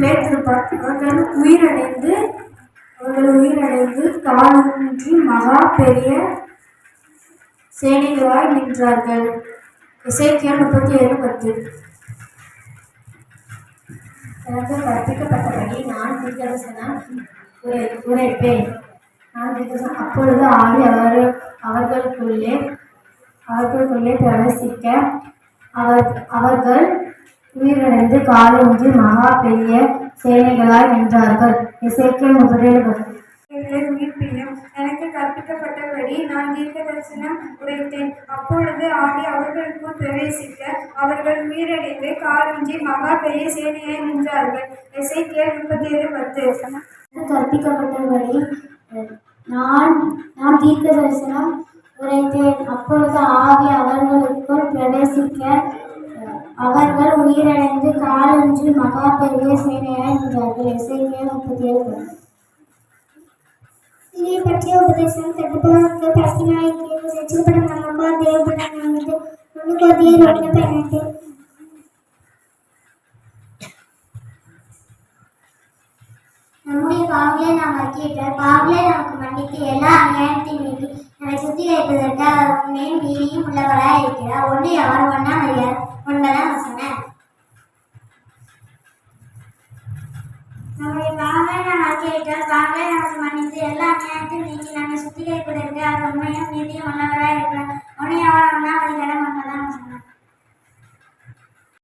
பிழைத்திருப்பார் அவர்கள் உயிரடைந்து அவர்கள் உயிரடைந்து காலூன்றி மகா பெரிய சேனைகளாய் நின்றார்கள். இசைக்கியல் முப்பத்தி ஏழு பத்து. எனக்கு கற்பிக்கப்பட்டபடி நான் தீர்க்கதரிசனம் உரை உரைப்பேன் நான் தீர்க்கதரிசனம் அப்பொழுது ஆவி அவர் அவர்களுக்குள்ளே அவர்களுக்குள்ளே பிரவேசிக்க அவர் அவர்கள் உயிரிழந்து காலூன்றி மகா பெரிய சேனைகளாய் நின்றார்கள். இசைக்கியல் முப்பத்தேழு பத்து உயிர்ப்பியும் எனக்கு கற்பிக்கப்பட்டபடி நான் தீர்க்க தரிசனம் உரைத்தேன். அப்பொழுது ஆவி அவர்களுக்குள் பிரவேசிக்க அவர்கள் உயிரடைந்து காலூன்றி மகா பெரிய சேனையாய் நின்றார்கள். இசைக்கியல் முப்பத்தி ஏழு பத்து கற்பிக்கப்பட்டபடி நான் நான் தீர்க்க தரிசனம் உரைத்தேன். அப்பொழுது ஆவி அவர்களுக்குள் பிரவேசிக்க அஹ், அவர்கள் உயிரடைந்து காலன்று மகா பெரிய சேனையாய் நின்றார்கள். இசைக்கியல் முப்பத்தி ஏழு இதை பற்றிய உபதேசம் கட்டுப்பவருக்கு பசினாய்க்கு ரசிக்கப்படும் நமக்கு தேவப்படம் உனக்கு அதிக ரோட்ல பயணித்து. நம்முடைய பாவங்களை நாம் அறிக்கையிட்ட பாவங்களை நமக்கு மன்னித்து எல்லா அநியாயத்தின் மீது நம்மை சுத்தி வைப்பதற்கு உண்மையும் மீறியும் உள்ளவராய் இருக்கிறார். ஒன்று அவர் ஒன்னா நம்முடைய பாவங்களை நாம் அறிக்கையிட்டால் பாவங்களை நமக்கு மன்னித்து எல்லா அநியாயத்தையும் நீக்கி நம்மை சுத்திகரிப்பதற்கு அவர் உண்மையும் நீதியும் உள்ளவராக இருக்கிறார்